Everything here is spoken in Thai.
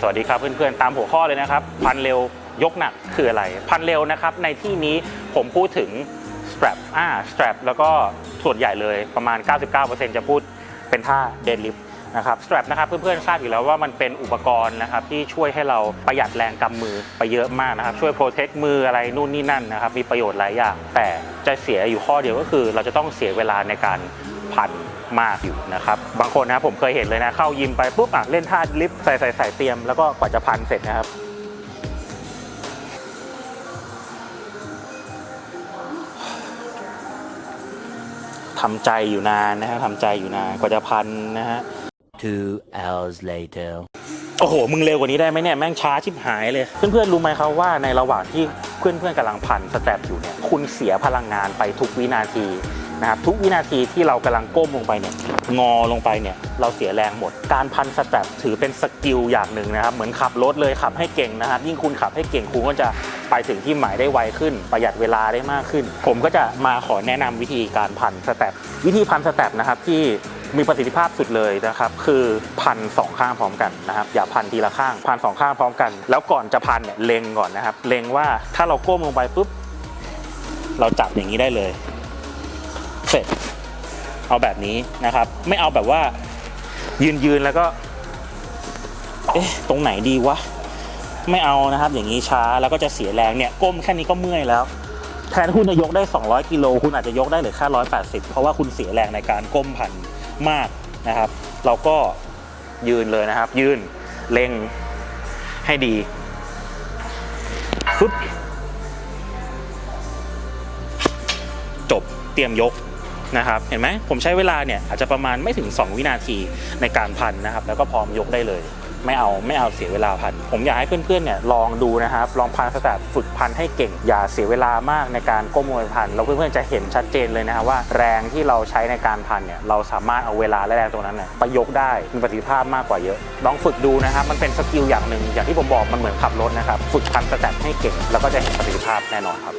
สวัสดีครับเพื่อนๆ ตามหัวข้อเลยนะครับ พันเร็วยกหนักคืออะไร พันเร็วนะครับ ในที่นี้ผมพูดถึง strap อ่า strap แล้วก็ส่วนใหญ่เลยประมาณ 99%จะพูดเป็นท่า deadlift นะครับ strap นะครับเพื่อนๆทราบอยู่แล้วว่ามันเป็นอุปกรณ์นะครับที่ช่วยให้เราประหยัดแรงกำมือไปเยอะมากนะครับช่วย protect มืออะไรนู่นนี่นั่นนะครับมีประโยชน์หลายอย่าง แต่จะเสียอยู่ข้อเดียวก็คือ เราจะต้องเสียเวลาในการ พันมากอยู่นะครับบางคนนะผมเคยเห็นเลยนะเข้ายิมไปปุ๊บอะเล่นท่าลิฟต์ใส่ใส่ใส่เตรียมแล้วก็กว่าจะพันเสร็จนะครับทำใจอยู่นานนะฮะทำใจอยู่นานกว่าจะพันนะฮะ Two hours later. โอ้โห มึงเร็วกว่านี้ได้ไหมเนี่ย แม่งช้าชิบหายเลย เพื่อนๆ รู้ไหมครับว่าในระหว่างที่เพื่อนๆกำลังพันสแตปอยู่เนี่ย คุณเสียพลังงานไปทุกวินาทีนะครับ ทุกวินาทีที่เรากำลังก้มลงไปเนี่ย งอลงไปเนี่ย เราเสียแรงหมด การพันสแตปถือเป็นสกิลอย่างหนึ่งนะครับ เหมือนขับรถเลยขับให้เก่งนะครับ ยิ่งคุณขับให้เก่งคุณก็จะไปถึงที่หมายได้ไวขึ้น ประหยัดเวลาได้มากขึ้น ผมก็จะมาขอแนะนำวิธีการพันสแตปวิธีพันสแตปนะครับที่ มีประสิทธิภาพสุดเลยนะครับ คือพันสองข้างพร้อมกันนะครับ อย่าพันทีละข้าง พันสองข้างพร้อมกัน แล้วก่อนจะพันเนี่ยเล็งก่อนนะครับ เล็งว่าถ้าเราก้มลงไปปุ๊บ เราจับอย่างนี้ได้เลย เสร็จ เอาแบบนี้นะครับ ไม่เอาแบบว่า ยืนยืนแล้วก็ เอ๊ะ ตรงไหนดีวะ ไม่เอานะครับ อย่างนี้ช้า แล้วก็จะเสียแรงเนี่ย ก้มแค่นี้ก็เมื่อยแล้วแทนคุณจะยกได้ 200 กิโล คุณอาจจะยกได้เหลือแค่180 เพราะว่าคุณเสียแรงในการก้มพัน มากนะครับ เราก็ยืนเลยนะครับ ยืนเล็งให้ดีฟึบจบเตรียมยกนะครับ เห็นไหมผมใช้เวลาเนี่ยอาจจะประมาณไม่ถึง 2 วินาทีในการพันนะครับ แล้วก็พร้อมยกได้เลย ไม่เอาไม่เอาเสียเวลาพัน ผมอยากให้เพื่อนๆเนี่ยลองดูนะครับ ลองพันสแตทฝึกพันให้เก่ง อย่าเสียเวลามากในการก้มลงพันแล้วเพื่อนๆจะเห็นชัดเจนเลยนะครับว่าแรงที่เราใช้ในการพันเนี่ยเราสามารถเอาเวลาและแรงตรงนั้นเนี่ยไปยกได้มีประสิทธิภาพมากกว่าเยอะ ลองฝึกดูนะครับ มันเป็นสกิลอย่างหนึ่งอย่างที่ผมบอกมันเหมือนขับรถนะครับ ฝึกพันสแตทให้เก่ง แล้วก็จะเห็นประสิทธิภาพแน่นอนครับ